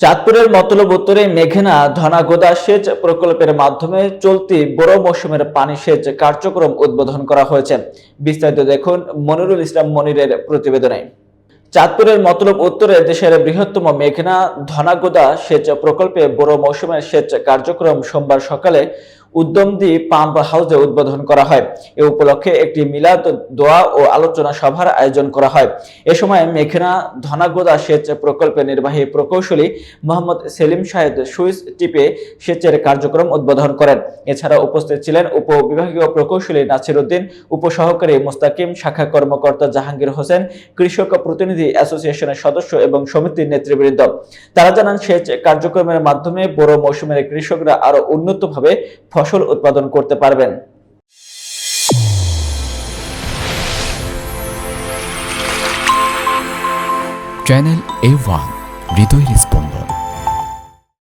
চাঁদপুরের মতলব উত্তরে মেঘনা ধনাগোদা সেচ প্রকল্পের মাধ্যমে চলতি বড় মৌসুমের পানি সেচ কার্যক্রম উদ্বোধন করা হয়েছে। বিস্তারিত দেখুন মনিরুল ইসলাম মনিরের প্রতিবেদনে। চাঁদপুরের মতলব উত্তরে দেশের বৃহত্তম মেঘনা ধনাগোদা সেচ প্রকল্পে বড় মৌসুমের সেচ কার্যক্রম সোমবার সকালে উদ্যমদি পাম্প হাউসে উদ্বোধন করা হয়। এ উপলক্ষে একটি মিলাদ দোয়া ও আলোচনা সভার আয়োজন করা হয়। এ সময় মেঘনা ধনাগোদা সেচ প্রকল্পের নির্বাহী প্রকৌশলী মোহাম্মদ সেলিম শাহেদ সুইচ টিপে সেচের কার্যক্রম উদ্বোধন করেন। এছাড়া উপস্থিত ছিলেন উপবিভাগীয় প্রকৌশলী নাসির উদ্দিন উপসহকারী মুস্তাকিম শাখা কর্মকর্তা জাহাঙ্গীর হোসেন, কৃষক প্রতিনিধি অ্যাসোসিয়েশনের সদস্য এবং সমিতির নেতৃবৃন্দ। তারা জানান, সেচ কার্যক্রমের মাধ্যমে বড় মৌসুমের কৃষকরা আরও উন্নতভাবে ফসল উৎপাদন করতে পারবেন। চ্যানেল এ ওয়ান হৃদয়ের স্পন্দন।